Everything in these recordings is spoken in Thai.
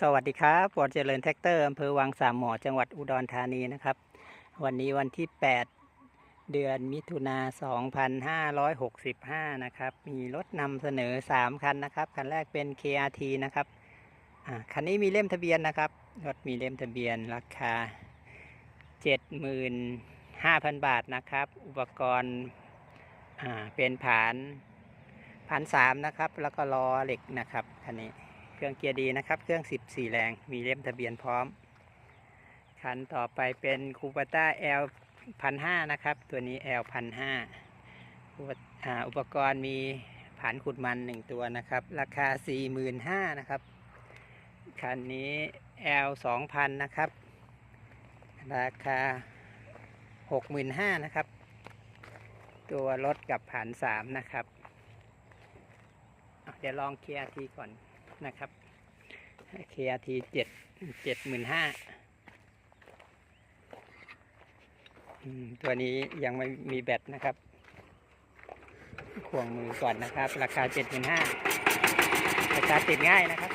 สวัสดีครับปอดเจริญแท็กเตอร์อำเภอวังสามหมอจังหวัดอุดรธานีนะครับ วันนี้วันที่ 8 เดือนมิถุนา2565 นะครับ มีรถนำเสนอ 3 คันนะครับ คันแรกเป็น KRT นะครับคันนี้มีเล่มทะเบียนนะครับ รถมีเล่มทะเบียนราคา 75,000 บาทนะครับ อุปกรณ์เป็นผานผานสามนะครับ แล้วก็ล้อเหล็กนะครับคันนี้ รื่องเกียร์ดีนะครับ เครื่อง 14 แรง มีเล่มทะเบียนพร้อม คันต่อไปเป็นคูปต้า L พันห้านะครับ ตัวนี้ L พันห้าอุปกรณ์มีผานขุดมันหนึ่งตัวนะครับ ราคา 45,000นะครับ คันนี้ L 2,000นะครับ ราคา 65,000นะครับ ตัวรถกับผานสามนะครับ เดี๋ยวลองเคลียร์ทีก่อน นะครับ KRT เจ็ดเจ็ดหมื่นห้าตัวนี้ยังไม่มีแบตนะครับข่วงมือก่อนนะครับ ราคาเจ็ดหมื่นห้าราคาติดง่ายนะครับ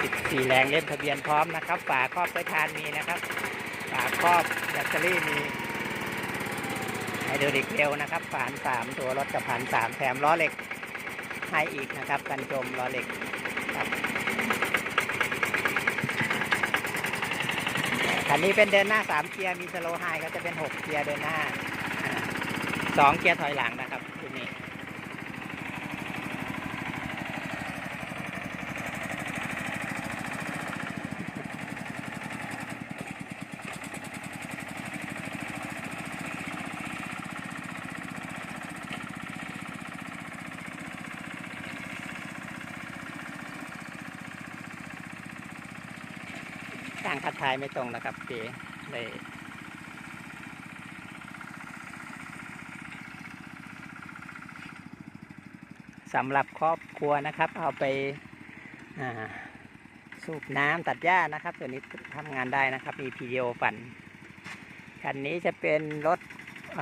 สิบสี่แรงเล่มทะเบียนพร้อมนะครับ ฝาครอบไส้ทานมีนะครับ ฝาครอบแบตเตอรี่มีไฮดรอลิกเร็วนะครับผ่านสามตัวรถกับผ่านสามแถมล้อเหล็ก ให้อีกนะครับ กันจมล้อเหล็กครับคันนี้เป็นเดินหน้า 3 เกียร์มีสโลไฮก็จะเป็น 6 เกียร์เดินหน้าอ่าสองเกียร์ถอยหลังนะครับทีนี้ทางคัดท้ายไม่ตรงนะครับเจเลยสำหรับครอบครัวนะครับ เอาไปสูบน้ำตัดหญ้านะครับ ตัวนี้ทำงานได้นะครับ มีพีดีโอปั่นคันนี้จะเป็นรถอ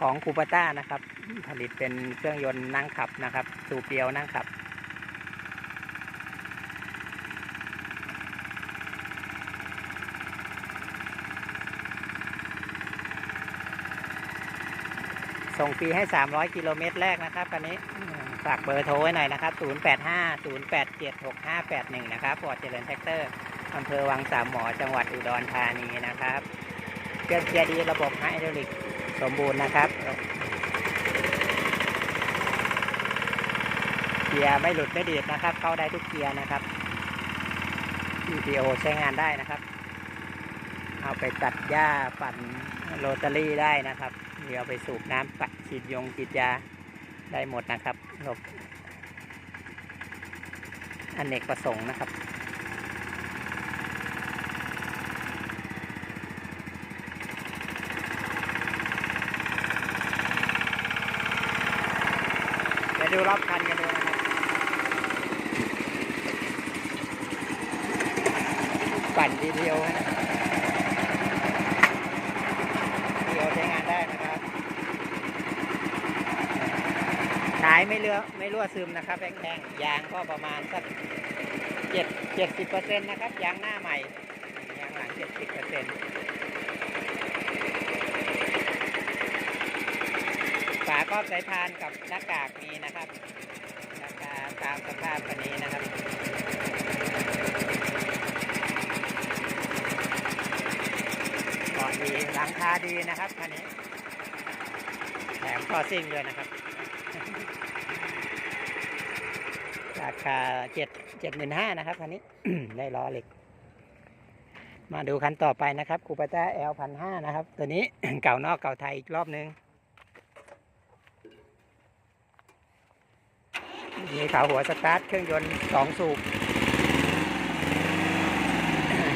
ของคูปต้านะครับ ผลิตเป็นเครื่องยนต์นั่งขับนะครับ สูบเดียวนั่งขับ ส่งฟรีให้ 300 กิโลเมตรแรกนะครับคันนี้ฝากเบอร์โทรไว้หน่อยนะครับ 085 087 6581 นะครับปอดเจริญแท็กเตอร์อำเภอวังสามหมอ จังหวัดอุดรธานีนะครับเครื่องเกียร์ดีระบบไฮดรอลิกสมบูรณ์นะครับเกียร์ไม่หลุดไม่ดีดนะครับ เข้าได้ทุกเกียร์นะครับ PTO ใช้งานได้นะครับ เอาไปตัดหญ้าปั่นโรตารี่ได้นะครับ หรือเอาไปสูบน้ำปัดฉีดยงฉีดยาได้หมดนะครับรบบอนเนกประสงค์นะครับเดี๋ยวดูรอบคันกันดูนะครับปั่นดีเดียวนะครับเดียวใช้งานได้นะครับท้ายไม่เลือไม่รั่วซึมนะครับแข็งๆยางก็ประมาณสักเจ็ดเจ็ดสิบเปอร์เซ็นต์นะครับยางหน้าใหม่ยางหลังเจ็ดสิบเปอร์เซ็นต์ฝาครอบสายพานกับหน้ากากมีนะครับราคาตามสภาพคันนี้นะครับก็มีหลังคาดีนะครับคันนี้แถมคอซิ่งด้วยนะครับ ราคาเจ็ดเจ็ดหมื่นห้านะครับคันนี้ ได้ล้อเหล็ก มาดูคันต่อไปนะครับคูปต้าแอลพันห้านะครับ ตัวนี้เก่านอกเก่าไทยอีกรอบนึงมีขาหัวสตาร์ทเครื่องยนต์สองสูบ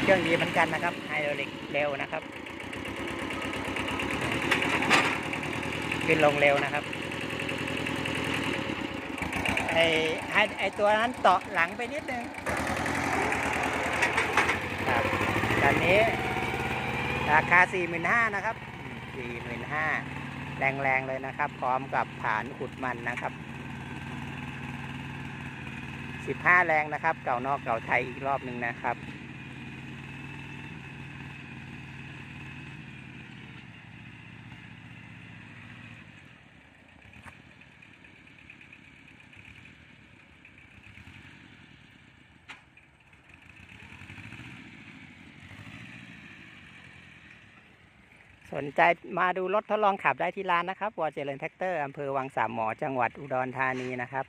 เครื่องดีเหมือนกันนะครับไฮดรอลิกเร็วนะครับ ขึ้นลงเร็วนะครับ ไอ้ไอไอ้ตัวนั้นเตาะหลังไปนิดนึงครับตอนนี้ราคา 45,000นะครับ 45,000 แรงๆเลยนะครับ พร้อมกับฐานขุดมันนะครับสิบห้าแรงนะครับ เก่านอกเก่าไทยอีกรอบหนึ่งนะครับ สนใจมาดูรถทดลองขับได้ที่ร้านนะครับวอเจริญแท็กเตอร์อำเภอวังสามหมอจังหวัดอุดรธานีนะครับ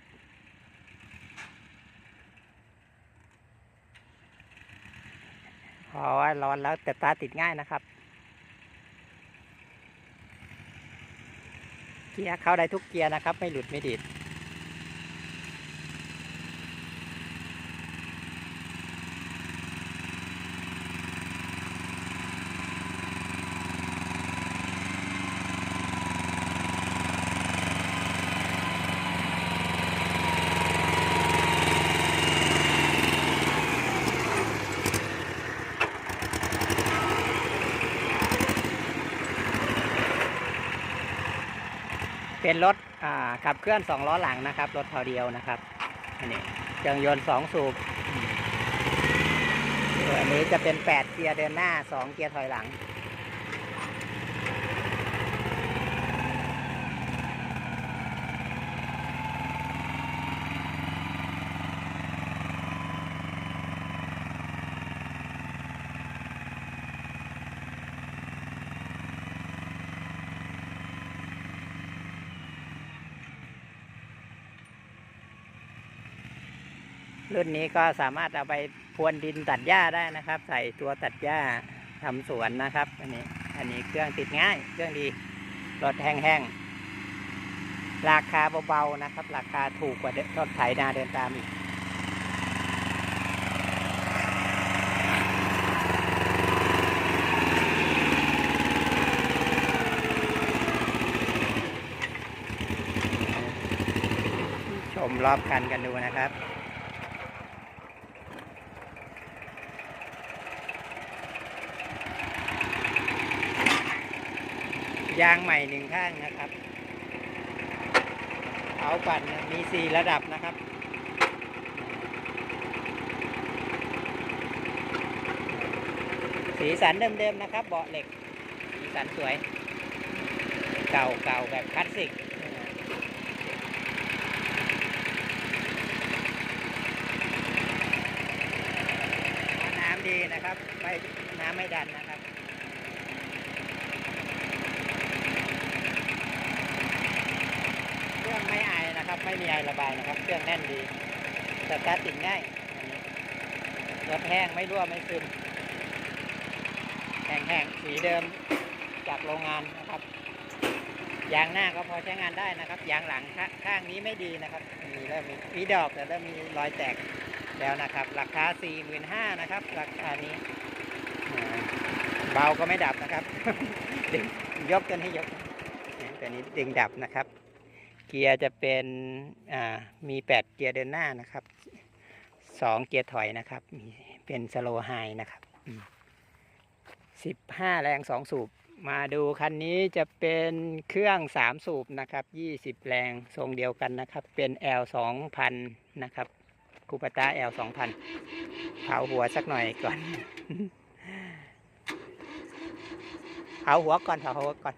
เพราะว่าร้อนแล้วแต่ตาติดง่ายนะครับเกียร์เข้าได้ทุกเกียร์นะครับ ไม่หลุดไม่ดิด เป็นรถขับเคลื่อนสองล้อหลังนะครับ รถทอเดียวนะครับอันนี้เครื่องยนต์สองสูบส่วนอันนี้จะเป็นแปดเกียร์เดินหน้าสองเกียร์ถอยหลัง รุ่นนี้ก็สามารถเอาไปพรวนดินตัดหญ้าได้นะครับ ใส่ตัวตัดหญ้าทำสวนนะครับ อันนี้อันนี้เครื่องติดง่าย เครื่องดีรถแห้งๆราคาเบาๆนะครับ ราคาถูกกว่ารถไถนาเดินตามอีกชมรอบคันกันดูนะครับ ยางใหม่หนึ่งข้างนะครับเอาปั่นมีสี่ระดับนะครับสีสันเดิมๆนะครับเบาะเหล็ก สีสันสวย เก่าๆแบบคลาสสิกน้ำดีนะครับ ไม่น้ำไม่ดันนะครับ เครื่องไม่ไอนะครับ ไม่มีไอระบายนะค รื่องแน่นดีสตาร์ทติดง่ายรถแห้งไม่รั่วไม่ซึมแห้งๆสีเดิมจากโรงงานนะครับ ยางหน้าก็พอใช้งานได้นะครับ ยางหลังข้างนี้ไม่ดีนะครับ มีเริ่มมีมีดอกแต่เริ่มมีรอยแตกแล้วนะครับ ราคา 45,000นะครับ ราคานี้อ่าเบาก็ไม่ดับนะครับ ดึงยกตัวนี้ยกตัวนี้ดึงดับนะครับ กียร์จะเป็นอ่ามี8เกียร์เดินหน้านะครับ2เกียร์ถอยนะครับ มีเป็นสโลไฮนะครับอืม15แรง2สูบ มาดูคันนี้จะเป็นเครื่อง3สูบนะครับ20แรงทรงเดียวกันนะครับ เป็น L 2000นะครับคูปต้า L 2000เผาหัวสักหน่อยก่อนเผาหัวก่อนเผาหัวก่อน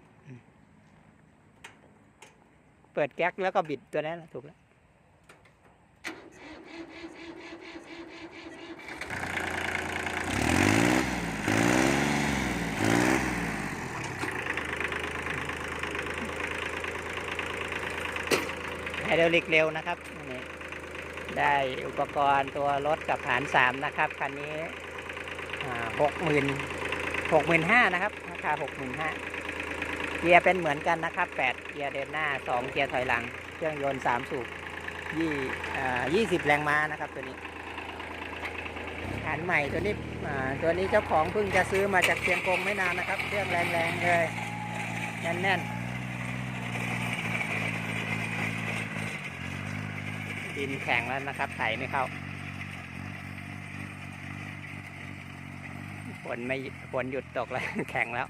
เปิดแก๊กแล้วก็บิดตัวนั้นนะถูกแล้วไฮดรอลิกเร็วนะครับนนี้ได้อุปกรณ์ตัวรถกับฐานสามนะครับคันนี้หกหมื่นหกหมื่นห้านะครับราคาหกหมื่นห้า กียร์เป็นเหมือนกันนะครับแปดเกียร์เดินหน้าสองเกียร์ถอยหลัง เครื่องยนต์สามสูบยี่ยี่สิบแรงม้านะครับตัวนี้ฐานใหม่ตัวนี้ตัวนี้เจ้าของเพิ่งจะซื้อมาจากเชียงกงไม่นานนะครับ เครื่องแรงๆเลยแน่นๆดินแข็งแล้วนะครับไถไม่เข้าฝนไม่ฝนหยุดตกแล้วแข็งแล้ว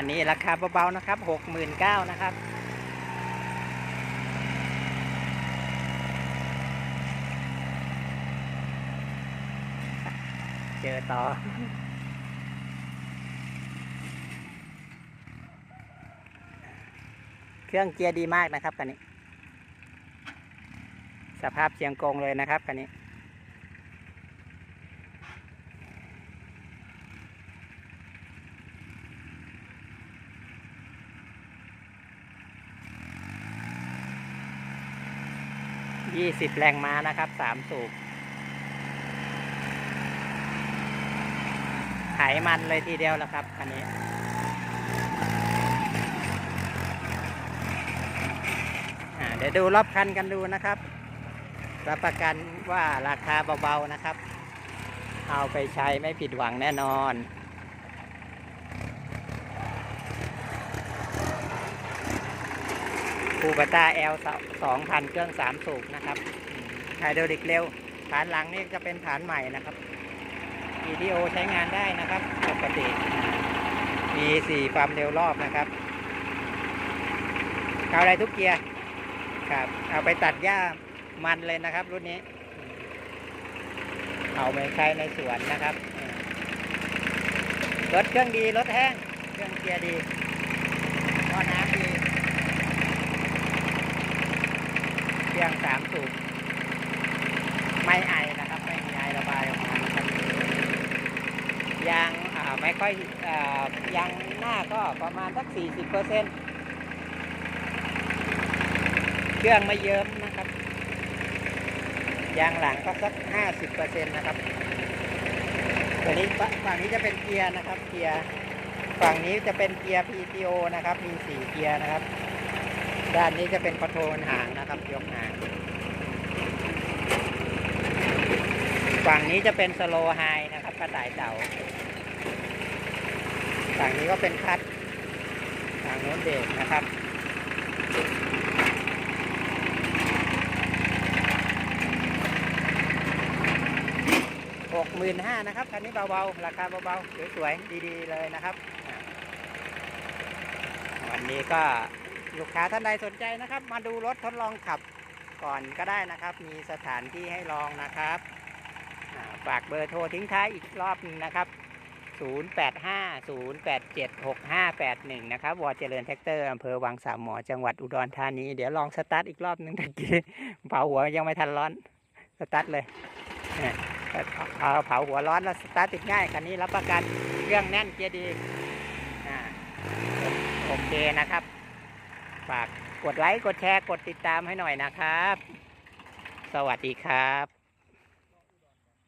ันนี้ราคาเบาๆนะครับหกหมื่นเก้านะครับ เจอต่อเครื่องเกียร์ดีมากนะครับคันนี้ สภาพเชียงกงเลยนะครับคันนี้ ยี่สิบแรงม้านะครับสามสูบไขมันเลยทีเดียวแล้วครับคันนี้ เดี๋ยวดูรอบคันกันดูนะครับ รับประกันว่าราคาเบาๆนะครับ เอาไปใช้ไม่ผิดหวังแน่นอน คูปต้า L 2,000เครื่อง3สูบนะครับไฮโดรลิกเร็ว ฐานหลังนี่จะเป็นฐานใหม่นะครับ EDO ใช้งานได้นะครับปกติ มี4ความเร็วรอบนะครับเอาได้ทุกเกียร์ครับ เอาไปตัดหญ้ามันเลยนะครับ รุ่นนี้ เอาไปใช้ในสวนนะครับรถเครื่องดีรถแห้ง เครื่องเกียร์ดีท่อน้ำ ดีเครื่องสามสูบไม่ไอนะครับ ไม่มีไอระบายออกมาครับยางไม่ค่อยอยางหน้าก็ประมาณสักสี่สิบเปอร์เซ็นต์เครื่องไม่เยิ้มนะครับ ยางหลังก็สักห้าสิบเปอร์เซ็นต์นะครับตัวนี้ฝฝั่งนี้จะเป็นเกียร์นะครับ เกียร์ฝั่งนี้จะเป็นเกียร์ PTO นะครับ มีสี่เกียร์นะครับ ด้านนี้จะเป็นคอนโทรลหางนะครับ ยกหาง ฝั่งนี้จะเป็นสโลไฮนะครับกระต่ายเต่าฝั่งนี้ก็เป็นคัดฝั่งโน้นเบรกนะครับหกหมื่นห้านะครับคันนี้เบาๆ ราคาเบาๆ สวยๆ ดีๆ เลยนะครับ วันนี้ก็ ลูกค้าท่านใดสนใจนะครับ มาดูรถทดลองขับก่อนก็ได้นะครับ มีสถานที่ให้ลองนะครับฝากเบอร์โทรทิ้งท้ายอีกรอบหนึงนะครับ 0850876581 นะครับวอเจริญแท็กเตอร์อำเภอวังสามหมอจังหวัดอุดรธานี เดี๋ยวลองสตาร์ทอีกรอบหนึงตะกี้เผาหัวยังไม่ทันร้อน สตาร์ทเลยเอาเผาหัวร้อนแล้วสตาร์ทติดง่ายคันนี้รับประกันเครื่องแน่นเกียร์ดีโอเคนะครับ ฝากกดไลค์ กดแชร์ กดติดตามให้หน่อยนะครับ สวัสดีครับ